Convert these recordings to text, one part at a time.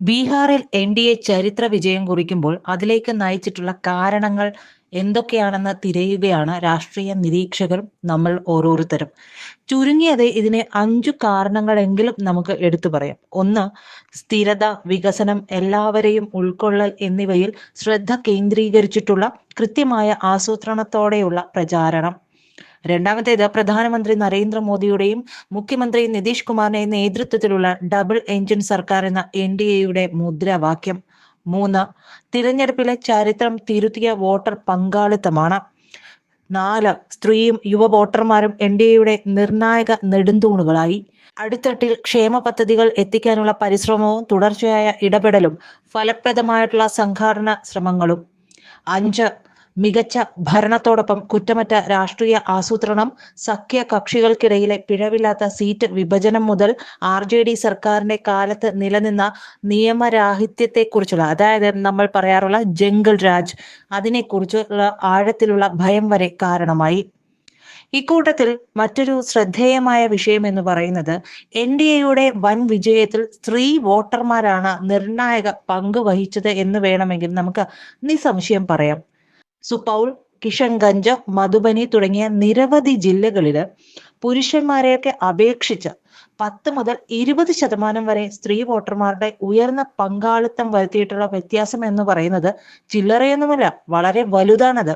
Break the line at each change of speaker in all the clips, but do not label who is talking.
ബീഹാറിൽ N D A ചരിത്ര വിജയം കുറിക്കുമ്പോൾ അതിലേക്ക് നയിച്ചിട്ടുള്ള കാരണങ്ങൾ എന്തൊക്കെയാണെന്ന് തിരയുകയാണ് രാഷ്ട്രീയ നിരീക്ഷകർ നമ്മൾ ഓരോരുത്തരും. ചുരുങ്ങിയത് ഇതിനെ അഞ്ചു കാരണങ്ങളെങ്കിലും നമുക്ക് എടുത്തു പറയാം. ഒന്ന് സ്ഥിരത വികസനം എല്ലാവരെയും ഉൾക്കൊള്ളൽ എന്നിവയിൽ ശ്രദ്ധ കേന്ദ്രീകരിച്ചിട്ടുള്ള കൃത്യമായ ആസൂത്രണത്തോടെയുള്ള പ്രചാരണം. രണ്ടാമത്തേത് പ്രധാനമന്ത്രി നരേന്ദ്രമോദിയുടെയും മുഖ്യമന്ത്രി നിതീഷ് കുമാറിന്റെ നേതൃത്വത്തിലുള്ള ഡബിൾ എഞ്ചിൻ സർക്കാർ എന്ന എൻ ഡി എയുടെ മുദ്രാവാക്യം. മൂന്ന് തിരഞ്ഞെടുപ്പിലെ ചരിത്രം തിരുത്തിയ വോട്ടർ പങ്കാളിത്തമാണ്. നാല് സ്ത്രീയും യുവ വോട്ടർമാരും എൻ ഡി എയുടെ നിർണായക നെടുന്തൂണുകളായി. അടിത്തട്ടിൽ ക്ഷേമ പദ്ധതികൾ എത്തിക്കാനുള്ള പരിശ്രമവും തുടർച്ചയായ ഇടപെടലും ഫലപ്രദമായിട്ടുള്ള സംഘാടന ശ്രമങ്ങളും. അഞ്ച് മികച്ച ഭരണത്തോടൊപ്പം കുറ്റമറ്റ രാഷ്ട്രീയ ആസൂത്രണം സഖ്യ കക്ഷികൾക്കിടയിലെ പിഴവില്ലാത്ത സീറ്റ് വിഭജനം മുതൽ ആർ ജെ ഡി സർക്കാരിന്റെ കാലത്ത് നിലനിന്ന നിയമരാഹിത്യത്തെക്കുറിച്ചുള്ള അതായത് നമ്മൾ പറയാറുള്ള ജംഗിൾ രാജ് അതിനെക്കുറിച്ചുള്ള ആഴത്തിലുള്ള ഭയം വരെ കാരണമായി. ഇക്കൂട്ടത്തിൽ മറ്റൊരു ശ്രദ്ധേയമായ വിഷയം എന്ന് പറയുന്നത് എൻ ഡി എയുടെ വൻ വിജയത്തിൽ സ്ത്രീ വോട്ടർമാരാണ് നിർണായക പങ്ക് വഹിച്ചത് എന്ന് വേണമെങ്കിൽ നമുക്ക് നിസ്സംശയം പറയാം. സുപൗൾ കിഷൻഗഞ്ച് മധുബനി തുടങ്ങിയ നിരവധി ജില്ലകളിൽ പുരുഷന്മാരെയൊക്കെ അപേക്ഷിച്ച് പത്ത് മുതൽ ഇരുപത് ശതമാനം വരെ സ്ത്രീ വോട്ടർമാരുടെ ഉയർന്ന പങ്കാളിത്തം വരുത്തിയിട്ടുള്ള വ്യത്യാസം എന്ന് പറയുന്നത് ചില്ലറയൊന്നുമല്ല വളരെ വലുതാണത്.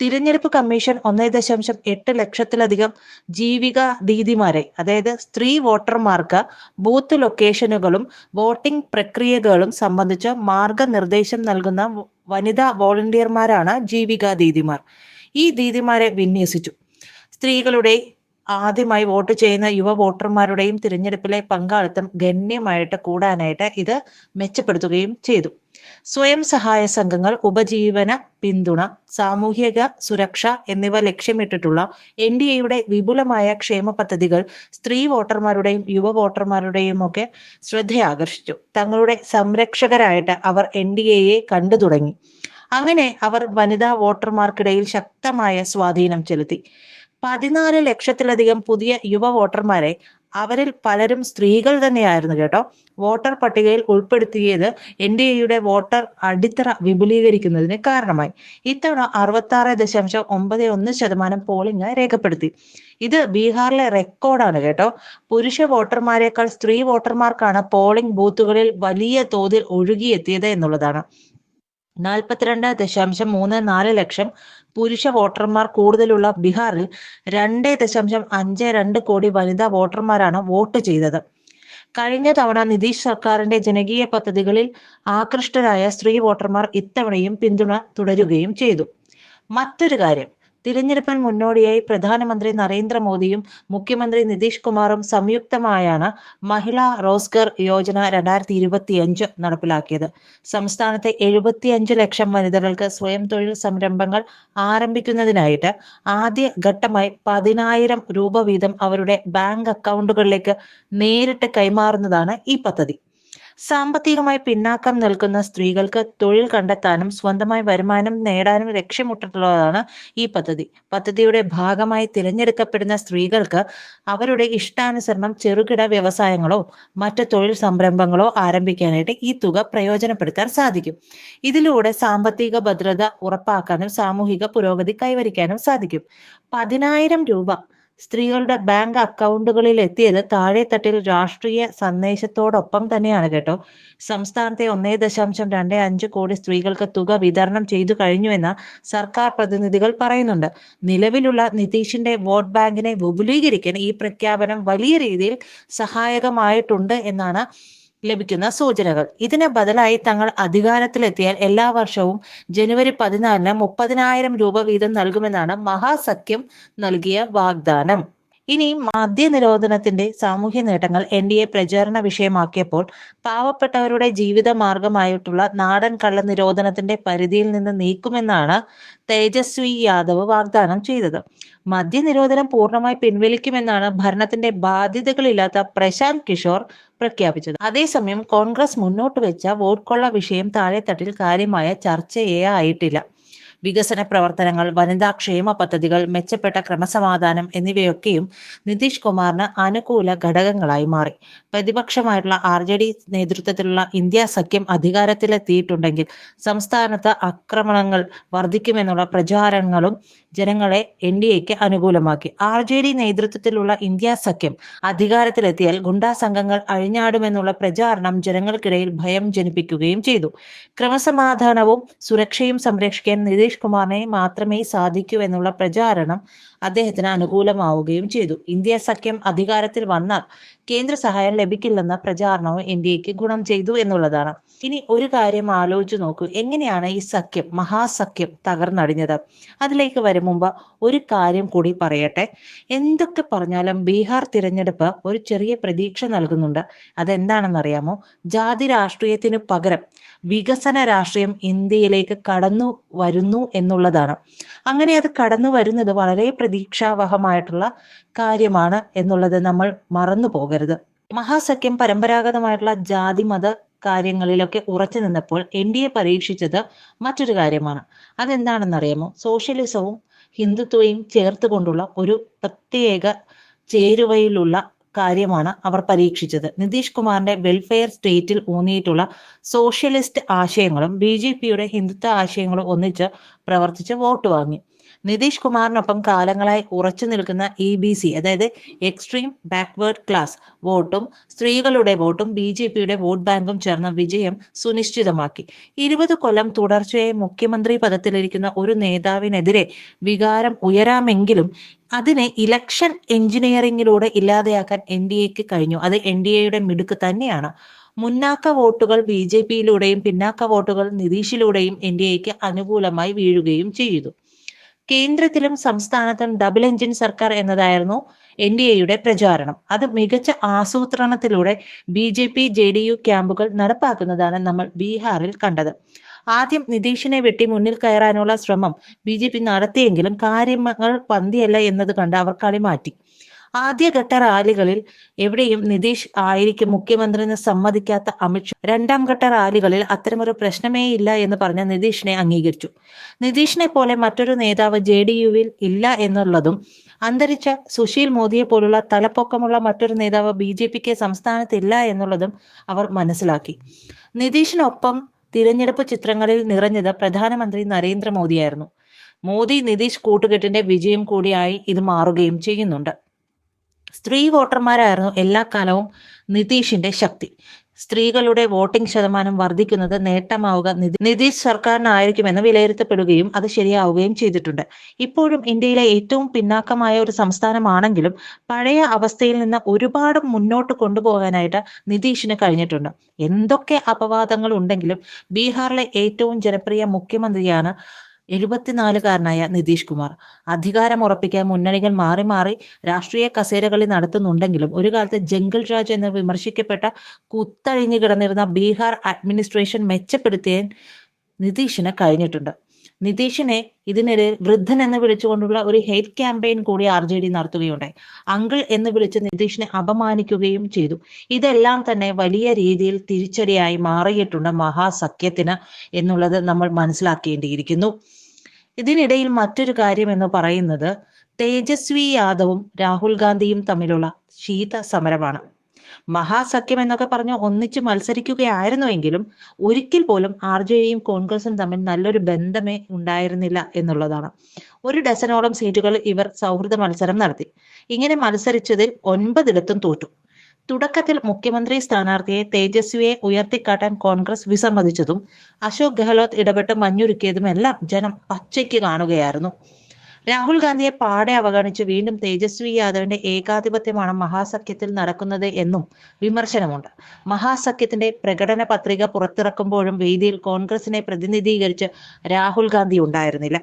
തിരഞ്ഞെടുപ്പ് കമ്മീഷൻ ഒന്നേ ദശാംശം എട്ട് ലക്ഷത്തിലധികം ജീവിക ദീദിമാരെ അതായത് സ്ത്രീ വോട്ടർമാർക്ക് ബൂത്ത് ലൊക്കേഷനുകളും വോട്ടിംഗ് പ്രക്രിയകളും സംബന്ധിച്ച് മാർഗനിർദ്ദേശം നൽകുന്ന വനിതാ വോളണ്ടിയർമാരാണ് ജീവിക ദീദിമാർ ഈ ദീദിമാരെ വിന്യസിച്ചു. സ്ത്രീകളുടെ ആദ്യമായി വോട്ട് ചെയ്യുന്ന യുവ വോട്ടർമാരുടെയും തിരഞ്ഞെടുപ്പിലെ പങ്കാളിത്തം ഗണ്യമായിട്ട് കൂടാനായിട്ട് ഇത് മെച്ചപ്പെടുത്തുകയും ചെയ്തു. സ്വയം സഹായ സംഘങ്ങൾ ഉപജീവന പിന്തുണ സാമൂഹിക സുരക്ഷ എന്നിവ ലക്ഷ്യമിട്ടിട്ടുള്ള എൻ ഡി എയുടെ വിപുലമായ ക്ഷേമ പദ്ധതികൾ സ്ത്രീ വോട്ടർമാരുടെയും യുവ വോട്ടർമാരുടെയും ഒക്കെ ശ്രദ്ധയാകർഷിച്ചു. തങ്ങളുടെ സംരക്ഷകരായിട്ട് അവർ എൻ ഡി എയെ കണ്ടു തുടങ്ങി. അങ്ങനെ അവർ വനിതാ വോട്ടർമാർക്കിടയിൽ ശക്തമായ സ്വാധീനം ചെലുത്തി. പതിനാല് ലക്ഷത്തിലധികം പുതിയ യുവ വോട്ടർമാരെ അവരിൽ പലരും സ്ത്രീകൾ തന്നെയായിരുന്നു കേട്ടോ. വോട്ടർ പട്ടികയിൽ ഉൾപ്പെടുത്തിയത് എൻ ഡി എയുടെ വോട്ടർ അടിത്തറ വിപുലീകരിക്കുന്നതിന് കാരണമായി. ഇത്തവണ അറുപത്തി ആറ് ദശാംശം ഒമ്പത് ഒന്ന് ശതമാനം പോളിംഗ് രേഖപ്പെടുത്തി. ഇത് ബീഹാറിലെ റെക്കോർഡാണ് കേട്ടോ. പുരുഷ വോട്ടർമാരെക്കാൾ സ്ത്രീ വോട്ടർമാർക്കാണ് പോളിംഗ് ബൂത്തുകളിൽ വലിയ തോതിൽ ഒഴുകിയെത്തിയത് എന്നുള്ളതാണ്. നാൽപ്പത്തിരണ്ട് ദശാംശം മൂന്ന് നാല് ലക്ഷം പുരുഷ വോട്ടർമാർ കൂടുതലുള്ള ബീഹാറിൽ രണ്ട് ദശാംശം അഞ്ച് രണ്ട് കോടി വനിതാ വോട്ടർമാരാണ് വോട്ട് ചെയ്തത്. കഴിഞ്ഞ തവണ നിതീഷ് സർക്കാരിന്റെ ജനകീയ പദ്ധതികളിൽ ആകൃഷ്ടരായ സ്ത്രീ വോട്ടർമാർ ഇത്തവണയും പിന്തുണ തുടരുകയും ചെയ്തു. മറ്റൊരു കാര്യം തിരഞ്ഞെടുപ്പിന് മുന്നോടിയായി പ്രധാനമന്ത്രി നരേന്ദ്രമോദിയും മുഖ്യമന്ത്രി നിതീഷ് കുമാറും സംയുക്തമായാണ് മഹിളാ റോസ്ഗർ യോജന രണ്ടായിരത്തി ഇരുപത്തിയഞ്ച് നടപ്പിലാക്കിയത്. സംസ്ഥാനത്തെ എഴുപത്തിയഞ്ച് ലക്ഷം വനിതകൾക്ക് സ്വയം തൊഴിൽ സംരംഭങ്ങൾ ആരംഭിക്കുന്നതിനായിട്ട് ആദ്യ ഘട്ടമായി പതിനായിരം രൂപ വീതം അവരുടെ ബാങ്ക് അക്കൗണ്ടുകളിലേക്ക് നേരിട്ട് കൈമാറുന്നതാണ് ഈ പദ്ധതി. സാമ്പത്തികമായി പിന്നാക്കം നിൽക്കുന്ന സ്ത്രീകൾക്ക് തൊഴിൽ കണ്ടെത്താനും സ്വന്തമായി വരുമാനം നേടാനും ലക്ഷ്യമിട്ടിട്ടുള്ളതാണ് ഈ പദ്ധതി. പദ്ധതിയുടെ ഭാഗമായി തിരഞ്ഞെടുക്കപ്പെടുന്ന സ്ത്രീകൾക്ക് അവരുടെ ഇഷ്ടാനുസരണം ചെറുകിട വ്യവസായങ്ങളോ മറ്റ് തൊഴിൽ സംരംഭങ്ങളോ ആരംഭിക്കാനായിട്ട് ഈ തുക പ്രയോജനപ്പെടുത്താൻ സാധിക്കും. ഇതിലൂടെ സാമ്പത്തിക ഭദ്രത ഉറപ്പാക്കാനും സാമൂഹിക പുരോഗതി കൈവരിക്കാനും സാധിക്കും. പതിനായിരം രൂപ സ്ത്രീകളുടെ ബാങ്ക് അക്കൗണ്ടുകളിൽ എത്തിയത് താഴെത്തട്ടിൽ രാഷ്ട്രീയ സന്ദേശത്തോടൊപ്പം തന്നെയാണ് കേട്ടോ. സംസ്ഥാനത്തെ ഒന്നേ ദശാംശം രണ്ട് അഞ്ച് കോടി സ്ത്രീകൾക്ക് തുക വിതരണം ചെയ്തു കഴിഞ്ഞുവെന്ന സർക്കാർ പ്രതിനിധികൾ പറയുന്നുണ്ട്. നിലവിലുള്ള നിതീഷിന്റെ വോട്ട് ബാങ്കിനെ വിപുലീകരിക്കാൻ ഈ പ്രഖ്യാപനം വലിയ രീതിയിൽ സഹായകമായിട്ടുണ്ട് എന്നാണ് ലഭിക്കുന്ന സൂചനകൾ. ഇതിന് ബദലായി തങ്ങൾ അധികാരത്തിലെത്തിയാൽ എല്ലാ വർഷവും ജനുവരി പതിനാലിന് മുപ്പതിനായിരം രൂപ വീതം നൽകുമെന്നാണ് മഹാസഖ്യം നൽകിയ വാഗ്ദാനം. ഇനി മദ്യനിരോധനത്തിന്റെ സാമൂഹ്യ നേട്ടങ്ങൾ എൻ ഡി എ പ്രചാരണ വിഷയമാക്കിയപ്പോൾ പാവപ്പെട്ടവരുടെ ജീവിത മാർഗമായിട്ടുള്ള നാടൻ കള്ള നിരോധനത്തിന്റെ പരിധിയിൽ നിന്ന് നീക്കുമെന്നാണ് തേജസ്വി യാദവ് വാഗ്ദാനം ചെയ്തത്. മദ്യനിരോധനം പൂർണമായി പിൻവലിക്കുമെന്നാണ് ഭരണത്തിന്റെ ബാധ്യതകളില്ലാത്ത പ്രശാന്ത് കിഷോർ പ്രഖ്യാപിച്ചത്. അതേസമയം കോൺഗ്രസ് മുന്നോട്ട് വെച്ച വോട്ട് കൊള്ള വിഷയം താഴെത്തട്ടിൽ കാര്യമായ ചർച്ചയേ ആയിട്ടില്ല. വികസന പ്രവർത്തനങ്ങൾ വനിതാ ക്ഷേമ പദ്ധതികൾ മെച്ചപ്പെട്ട ക്രമസമാധാനം എന്നിവയൊക്കെയും നിതീഷ് കുമാറിന് അനുകൂല ഘടകങ്ങളായി മാറി. പ്രതിപക്ഷമായിട്ടുള്ള ആർ ജെ ഡി നേതൃത്വത്തിലുള്ള ഇന്ത്യ സഖ്യം അധികാരത്തിലെത്തിയിട്ടുണ്ടെങ്കിൽ സംസ്ഥാനത്ത് ആക്രമണങ്ങൾ വർദ്ധിക്കുമെന്നുള്ള പ്രചാരണങ്ങളും ജനങ്ങളെ എൻ ഡി എക്ക് അനുകൂലമാക്കി. ആർ ജെ ഡി നേതൃത്വത്തിലുള്ള ഇന്ത്യ സഖ്യം അധികാരത്തിലെത്തിയാൽ ഗുണ്ടാ സംഘങ്ങൾ അഴിഞ്ഞാടുമെന്നുള്ള പ്രചാരണം ജനങ്ങൾക്കിടയിൽ ഭയം ജനിപ്പിക്കുകയും ചെയ്തു. ക്രമസമാധാനവും സുരക്ഷയും സംരക്ഷിക്കാൻ നിതീഷ് കുമാറിനെ മാത്രമേ സാധിക്കൂ എന്നുള്ള പ്രചാരണം അദ്ദേഹത്തിന് അനുകൂലമാവുകയും ചെയ്തു. ഇന്ത്യ സഖ്യം അധികാരത്തിൽ വന്നാൽ കേന്ദ്ര സഹായം ലഭിക്കില്ലെന്ന പ്രചാരണവും ഇന്ത്യയ്ക്ക് ഗുണം ചെയ്തു എന്നുള്ളതാണ്. ഇനി ഒരു കാര്യം ആലോചിച്ചു നോക്കൂ. എങ്ങനെയാണ് ഈ സഖ്യം മഹാസഖ്യം തകർന്നടിഞ്ഞത്? അതിലേക്ക് വരും മുമ്പ് ഒരു കാര്യം കൂടി പറയട്ടെ. എന്തൊക്കെ പറഞ്ഞാലും ബീഹാർ തിരഞ്ഞെടുപ്പ് ഒരു ചെറിയ പ്രതീക്ഷ നൽകുന്നുണ്ട്. അതെന്താണെന്നറിയാമോ? ജാതി രാഷ്ട്രീയത്തിന് പകരം വികസന രാഷ്ട്രീയം ഇന്ത്യയിലേക്ക് കടന്നു വരുന്നു എന്നുള്ളതാണ്. അങ്ങനെ അത് കടന്നു വരുന്നത് വളരെ പ്രതീക്ഷാവഹമായിട്ടുള്ള കാര്യമാണ് എന്നുള്ളത് നമ്മൾ മറന്നു പോകരുത്. മഹാസഖ്യം പരമ്പരാഗതമായിട്ടുള്ള ജാതി മത കാര്യങ്ങളിലൊക്കെ ഉറച്ചു നിന്നപ്പോൾ എൻ ഡി എ പരീക്ഷിച്ചത് മറ്റൊരു കാര്യമാണ്. അതെന്താണെന്നറിയാമോ? സോഷ്യലിസവും ഹിന്ദുത്വയും ചേർത്തുകൊണ്ടുള്ള ഒരു പ്രത്യേക ചേരുവയിലുള്ള കാര്യമാണ് അവർ പരീക്ഷിച്ചത്. നിതീഷ് കുമാറിന്റെ വെൽഫെയർ സ്റ്റേറ്റിൽ ഊന്നിയിട്ടുള്ള സോഷ്യലിസ്റ്റ് ആശയങ്ങളും ബി ജെ പിയുടെ ഹിന്ദുത്വ ആശയങ്ങളും ഒന്നിച്ച് പ്രവർത്തിച്ച് വോട്ട് വാങ്ങി. നിതീഷ് കുമാറിനൊപ്പം കാലങ്ങളായി ഉറച്ചു നിൽക്കുന്ന ഇ ബി സി അതായത് എക്സ്ട്രീം ബാക്ക്വേർഡ് ക്ലാസ് വോട്ടും സ്ത്രീകളുടെ വോട്ടും ബി ജെ പിയുടെ വോട്ട് ബാങ്കും ചേർന്ന വിജയം സുനിശ്ചിതമാക്കി. ഇരുപത് കൊല്ലം തുടർച്ചയായി മുഖ്യമന്ത്രി പദത്തിലിരിക്കുന്ന ഒരു നേതാവിനെതിരെ വികാരം ഉയരാമെങ്കിലും അതിനെ ഇലക്ഷൻ എഞ്ചിനീയറിംഗിലൂടെ ഇല്ലാതെയാക്കാൻ എൻ ഡി എക്ക് കഴിഞ്ഞു. അത് എൻ ഡി എയുടെ മിടുക്ക് തന്നെയാണ്. മുന്നാക്ക വോട്ടുകൾ ബി ജെ പിയിലൂടെയും പിന്നാക്ക വോട്ടുകൾ നിതീഷിലൂടെയും എൻ ഡി എക്ക് അനുകൂലമായി വീഴുകയും ചെയ്തു. കേന്ദ്രത്തിലും സംസ്ഥാനത്തും ഡബിൾ എഞ്ചിൻ സർക്കാർ എന്നതായിരുന്നു എൻ ഡി എയുടെ പ്രചാരണം. അത് മികച്ച ആസൂത്രണത്തിലൂടെ B J P J D U ക്യാമ്പുകൾ നടപ്പാക്കുന്നതാണ് നമ്മൾ ബീഹാറിൽ കണ്ടത്. ആദ്യം നിതീഷിനെ വെട്ടി മുന്നിൽ കയറാനുള്ള ശ്രമം ബി ജെ പി നടത്തിയെങ്കിലും കാര്യങ്ങൾ പന്തിയല്ല എന്നത് കണ്ട് അവർ കളി മാറ്റി. ആദ്യഘട്ട റാലികളിൽ എവിടെയും നിതീഷ് ആയിരിക്കും മുഖ്യമന്ത്രി എന്ന് സമ്മതിക്കാത്ത അമിത്ഷാ രണ്ടാം ഘട്ട റാലികളിൽ അത്തരമൊരു പ്രശ്നമേ ഇല്ല എന്ന് പറഞ്ഞ നിതീഷിനെ അംഗീകരിച്ചു. നിതീഷിനെ പോലെ മറ്റൊരു നേതാവ് ജെ ഡി യുവിൽ ഇല്ല എന്നുള്ളതും അന്തരിച്ച സുശീൽ മോദിയെ പോലുള്ള തലപ്പൊക്കമുള്ള മറ്റൊരു നേതാവ് ബി ജെ പിക്ക് സംസ്ഥാനത്തില്ല എന്നുള്ളതും അവർ മനസ്സിലാക്കി. നിതീഷിനൊപ്പം തിരഞ്ഞെടുപ്പ് ചിത്രങ്ങളിൽ നിറഞ്ഞത് പ്രധാനമന്ത്രി നരേന്ദ്രമോദിയായിരുന്നു. മോദി നിതീഷ് കൂട്ടുകെട്ടിന്റെ വിജയം കൂടിയായി ഇത് മാറുകയും ചെയ്യുന്നുണ്ട്. സ്ത്രീ വോട്ടർമാരായിരുന്നു എല്ലാ കാലവും നിതീഷിന്റെ ശക്തി. സ്ത്രീകളുടെ വോട്ടിംഗ് ശതമാനം വർദ്ധിക്കുന്നത് നേട്ടമാവുക നിതി- നിതീഷ് സർക്കാരിനായിരിക്കുമെന്ന് വിലയിരുത്തപ്പെടുകയും അത് ശരിയാവുകയും ചെയ്തിട്ടുണ്ട്. ഇപ്പോഴും ഇന്ത്യയിലെ ഏറ്റവും പിന്നാക്കമായ ഒരു സംസ്ഥാനമാണെങ്കിലും പഴയ അവസ്ഥയിൽ നിന്ന് ഒരുപാട് മുന്നോട്ട് കൊണ്ടുപോകാനായിട്ട് നിതീഷിന് കഴിഞ്ഞിട്ടുണ്ട്. എന്തൊക്കെ അപവാദങ്ങൾ ഉണ്ടെങ്കിലും ബീഹാറിലെ ഏറ്റവും ജനപ്രിയ മുഖ്യമന്ത്രിയാണ് എഴുപത്തിനാലുകാരനായ നിതീഷ് കുമാർ. അധികാരം ഉറപ്പിക്കാൻ മുന്നണികൾ മാറി മാറി രാഷ്ട്രീയ കസേരകളി നടത്തുന്നുണ്ടെങ്കിലും ഒരു കാലത്ത് ജംഗിൾ രാജ് എന്ന് വിമർശിക്കപ്പെട്ട കുത്തഴിഞ്ഞു കിടന്നിരുന്ന ബീഹാർ അഡ്മിനിസ്ട്രേഷൻ മെച്ചപ്പെടുത്തിയാൻ നിതീഷിന് കഴിഞ്ഞിട്ടുണ്ട്. നിതീഷിനെ ഇതിനിടെ വൃദ്ധൻ എന്ന് വിളിച്ചുകൊണ്ടുള്ള ഒരു ഹെയ്റ്റ് ക്യാമ്പയിൻ കൂടി ആർ ജെ ഡി നടത്തുകയുണ്ടായി. അങ്കിൾ എന്ന് വിളിച്ച് നിതീഷിനെ അപമാനിക്കുകയും ചെയ്തു. ഇതെല്ലാം തന്നെ വലിയ രീതിയിൽ തിരിച്ചടിയായി മാറിയിട്ടുണ്ട് മഹാസഖ്യത്തിന് എന്നുള്ളത് നമ്മൾ മനസ്സിലാക്കേണ്ടിയിരിക്കുന്നു. ഇതിനിടയിൽ മറ്റൊരു കാര്യം എന്ന് പറയുന്നത് തേജസ്വി യാദവും രാഹുൽ ഗാന്ധിയും തമ്മിലുള്ള ശീത സമരമാണ് മഹാസഖ്യം എന്നൊക്കെ പറഞ്ഞ് ഒന്നിച്ച് മത്സരിക്കുകയായിരുന്നുവെങ്കിലും ഒരിക്കൽ പോലും ആർ ജെ ഡിയും കോൺഗ്രസും തമ്മിൽ നല്ലൊരു ബന്ധമേ ഉണ്ടായിരുന്നില്ല എന്നുള്ളതാണ്. ഒരു ഡസനോളം സീറ്റുകൾ ഇവർ സൗഹൃദ മത്സരം നടത്തി. ഇങ്ങനെ മത്സരിച്ചതിൽ ഒൻപതിടത്തും തോറ്റു. തുടക്കത്തിൽ മുഖ്യമന്ത്രി സ്ഥാനാർത്ഥിയെ തേജസ്വിയെ ഉയർത്തിക്കാട്ടാൻ കോൺഗ്രസ് വിസമ്മതിച്ചതും അശോക് ഗെഹ്ലോത്ത് ഇടപെട്ട് മഞ്ഞുരുക്കിയതുമെല്ലാം ജനം പച്ചയ്ക്ക് കാണുകയായിരുന്നു. രാഹുൽ ഗാന്ധിയെ പാടെ അവഗണിച്ച് വീണ്ടും തേജസ്വി യാദവിന്റെ ഏകാധിപത്യമാണ് മഹാസഖ്യത്തിൽ നടക്കുന്നത് എന്നും വിമർശനമുണ്ട്. മഹാസഖ്യത്തിന്റെ പ്രകടന പത്രിക പുറത്തിറക്കുമ്പോഴും വേദിയിൽ കോൺഗ്രസിനെ പ്രതിനിധീകരിച്ച് രാഹുൽ ഗാന്ധി ഉണ്ടായിരുന്നില്ല.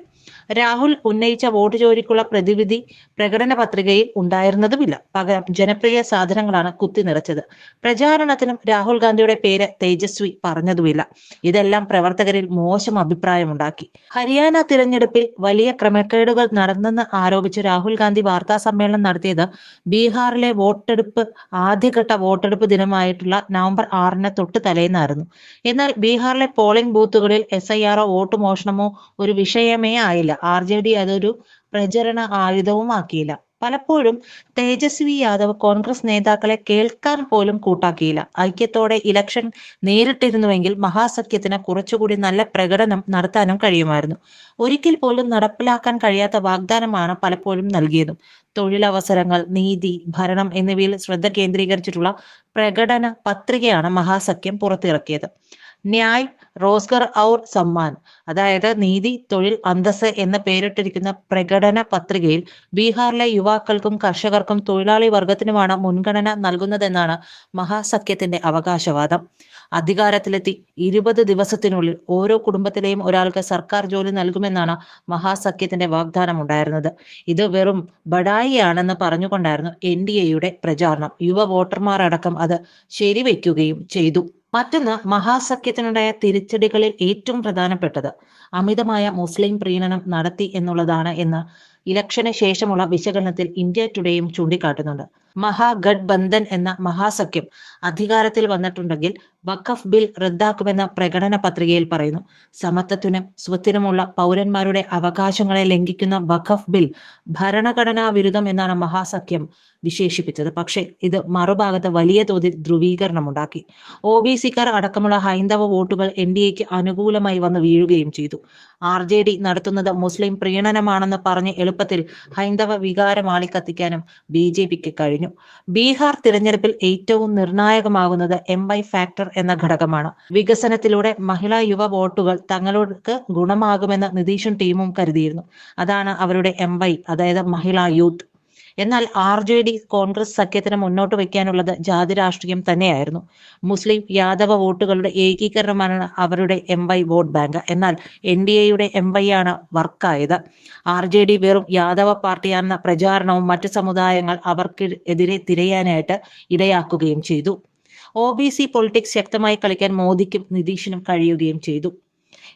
രാഹുൽ ഉന്നയിച്ച വോട്ട് ചോരിക്കുള്ള പ്രതിവിധി പ്രകടന പത്രികയിൽ ഉണ്ടായിരുന്നതുമില്ല. പകരം ജനപ്രിയ സാധനങ്ങളാണ് കുത്തി നിറച്ചത്. പ്രചാരണത്തിനും രാഹുൽ ഗാന്ധിയുടെ പേര് തേജസ്വി പറഞ്ഞതുമില്ല. ഇതെല്ലാം പ്രവർത്തകരിൽ മോശം അഭിപ്രായമുണ്ടാക്കി. ഹരിയാന തിരഞ്ഞെടുപ്പിൽ വലിയ ക്രമക്കേടുകൾ നടന്നെന്ന് ആരോപിച്ച് രാഹുൽ ഗാന്ധി വാർത്താ സമ്മേളനം നടത്തിയത് ബീഹാറിലെ വോട്ടെടുപ്പ് ആദ്യഘട്ട വോട്ടെടുപ്പ് ദിനമായിട്ടുള്ള നവംബർ ആറിന് തൊട്ട് തലേന്നായിരുന്നു. എന്നാൽ ബീഹാറിലെ പോളിംഗ് ബൂത്തുകളിൽ എസ് ഐ ആറോ വോട്ട് മോഷണമോ ഒരു വിഷയമേ ആയില്ല. ആർ ജെ ഡി അതൊരു പ്രചരണ ആയുധവുമാക്കിയില്ല. പലപ്പോഴും തേജസ്വി യാദവ് കോൺഗ്രസ് നേതാക്കളെ കേൾക്കാൻ പോലും കൂട്ടാക്കിയില്ല. ഐക്യത്തോടെ ഇലക്ഷൻ നേരിട്ടിരുന്നുവെങ്കിൽ മഹാസഖ്യത്തിന് കുറച്ചുകൂടി നല്ല പ്രകടനം നടത്താനും കഴിയുമായിരുന്നു. ഒരിക്കൽ പോലും നടപ്പിലാക്കാൻ കഴിയാത്ത വാഗ്ദാനമാണ് പലപ്പോഴും നൽകിയതും. തൊഴിലവസരങ്ങൾ നീതി ഭരണം എന്നിവയിൽ ശ്രദ്ധ കേന്ദ്രീകരിച്ചിട്ടുള്ള പ്രകടന പത്രികയാണ് മഹാസഖ്യം പുറത്തിറക്കിയത്. ന്യായ് റോസ്ഗർ ഔർ സമ്മാൻ. അതായത് നീതി തൊഴിൽ അന്തസ് എന്ന പേരിട്ടിരിക്കുന്ന പ്രകടന പത്രികയിൽ ബീഹാറിലെ യുവാക്കൾക്കും കർഷകർക്കും തൊഴിലാളി വർഗത്തിനുമാണ് മുൻഗണന നൽകുന്നതെന്നാണ് മഹാസഖ്യത്തിന്റെ അവകാശവാദം. അധികാരത്തിലെത്തി ഇരുപത് ദിവസത്തിനുള്ളിൽ ഓരോ കുടുംബത്തിലെയും ഒരാൾക്ക് സർക്കാർ ജോലി നൽകുമെന്നാണ് മഹാസഖ്യത്തിന്റെ വാഗ്ദാനം ഉണ്ടായിരുന്നത് ഇത് വെറും ബഡായിയാണെന്ന് പറഞ്ഞുകൊണ്ടായിരുന്നു എൻ ഡി എയുടെ പ്രചാരണം. യുവ വോട്ടർമാർ അടക്കം അത് ശരിവെക്കുകയും ചെയ്തു. മറ്റൊന്ന് മഹാസഖ്യത്തിനുണ്ടായ തിരിച്ചടികളിൽ ഏറ്റവും പ്രധാനപ്പെട്ടത്. അമിതമായ മുസ്ലിം പ്രീണനം നടത്തി എന്നുള്ളതാണ് എന്ന് ഇലക്ഷന് ശേഷമുള്ള വിശകലനത്തിൽ ഇന്ത്യ ടുഡേയും ചൂണ്ടിക്കാട്ടുന്നുണ്ട്. മഹാഗഡ്ബന്ധൻ എന്ന മഹാസഖ്യം അധികാരത്തിൽ വന്നിട്ടുണ്ടെങ്കിൽ വഖഫ് ബിൽ റദ്ദാക്കുമെന്ന പ്രകടന പത്രികയിൽ പറയുന്നു. സമത്വത്തിനും സ്വത്തിനുമുള്ള പൗരന്മാരുടെ അവകാശങ്ങളെ ലംഘിക്കുന്ന വഖഫ് ബിൽ ഭരണഘടനാ വിരുദ്ധം എന്നാണ് മഹാസഖ്യം വിശേഷിപ്പിച്ചത്. പക്ഷേ ഇത് മറുഭാഗത്ത് വലിയ തോതിൽ ധ്രുവീകരണമുണ്ടാക്കി. ഒ ബി സിക്കാർ അടക്കമുള്ള ഹൈന്ദവ വോട്ടുകൾ എൻ ഡി എക്ക് അനുകൂലമായി വന്ന് വീഴുകയും ചെയ്തു. ആർ ജെ ഡി നടത്തുന്നത് മുസ്ലിം പ്രീണനമാണെന്ന് പറഞ്ഞ് എളുപ്പത്തിൽ ഹൈന്ദവ വികാരം ആളിക്കത്തിക്കാനും ബി ജെ പിക്ക് കഴിഞ്ഞു. ബീഹാർ തിരഞ്ഞെടുപ്പിൽ ഏറ്റവും നിർണായകമാകുന്നത് എം ഐ ഫാക്ടർ എന്ന ഘടകമാണ്. വികസനത്തിലൂടെ മഹിളാ യുവ വോട്ടുകൾ തങ്ങൾക്ക് ഗുണമാകുമെന്ന് നിതീഷും ടീമും കരുതിയിരുന്നു. അതാണ് അവരുടെ എം അതായത് മഹിളാ യൂത്ത്. എന്നാൽ ആർ ജെ ഡി കോൺഗ്രസ് സഖ്യത്തിന് മുന്നോട്ട് വയ്ക്കാനുള്ളത് ജാതി രാഷ്ട്രീയം തന്നെയായിരുന്നു. മുസ്ലിം യാദവ വോട്ടുകളുടെ ഏകീകരണമാണ് അവരുടെ എം വൈ വോട്ട് ബാങ്ക്. എന്നാൽ എൻ ഡി എയുടെ എം വൈ ആണ് വർക്കായത്. ആർ ജെ ഡി വെറും യാദവ പാർട്ടിയാണെന്ന പ്രചാരണവും മറ്റ് സമുദായങ്ങൾ അവർക്ക് എതിരെ തിരയാനായിട്ട് ഇടയാക്കുകയും ചെയ്തു. ഒ ബി സി പൊളിറ്റിക്സ് ശക്തമായി കളിക്കാൻ മോദിക്കും നിതീഷിനും കഴിയുകയും ചെയ്തു.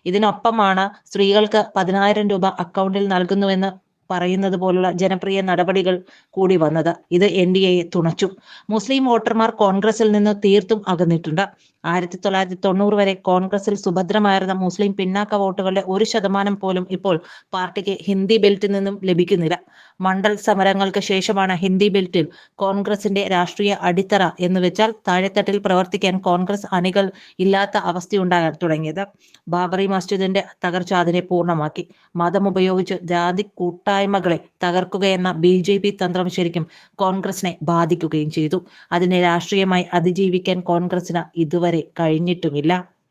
ഇതിനൊപ്പമാണ് സ്ത്രീകൾക്ക് പതിനായിരം രൂപ അക്കൗണ്ടിൽ നൽകുന്നുവെന്ന് പറയുന്നത് പോലുള്ള ജനപ്രിയ നടപടികൾ കൂടി വന്നത്. ഇത് എൻ ഡി എയെ തുണച്ചു. മുസ്ലിം വോട്ടർമാർ കോൺഗ്രസിൽ നിന്ന് തീർത്തും അകന്നിട്ടുണ്ട്. ആയിരത്തി തൊള്ളായിരത്തി തൊണ്ണൂറ് വരെ കോൺഗ്രസിൽ സുഭദ്രമായിരുന്ന മുസ്ലിം പിന്നാക്ക വോട്ടുകളുടെ ഒരു ശതമാനം പോലും ഇപ്പോൾ പാർട്ടിക്ക് ഹിന്ദി ബെൽറ്റിൽ നിന്നും ലഭിക്കുന്നില്ല. മണ്ഡൽ സമരങ്ങൾക്ക് ശേഷമാണ് ഹിന്ദി ബെൽറ്റിൽ കോൺഗ്രസിന്റെ രാഷ്ട്രീയ അടിത്തറ എന്ന് വെച്ചാൽ താഴെത്തട്ടിൽ പ്രവർത്തിക്കാൻ കോൺഗ്രസ് അണികൾ ഇല്ലാത്ത അവസ്ഥയുണ്ടാകാൻ തുടങ്ങിയത്. ബാബറി മസ്ജിദിന്റെ തകർച്ച അതിനെ പൂർണമാക്കി. മതം ഉപയോഗിച്ച് ജാതി കൂട്ടായ്മകളെ തകർക്കുകയെന്ന ബി ജെ പി തന്ത്രം ശരിക്കും കോൺഗ്രസിനെ ബാധിക്കുകയും ചെയ്തു. അതിനെ രാഷ്ട്രീയമായി അതിജീവിക്കാൻ കോൺഗ്രസിന് ഇതുവരെ കഴിഞ്ഞിട്ടുമില്ല.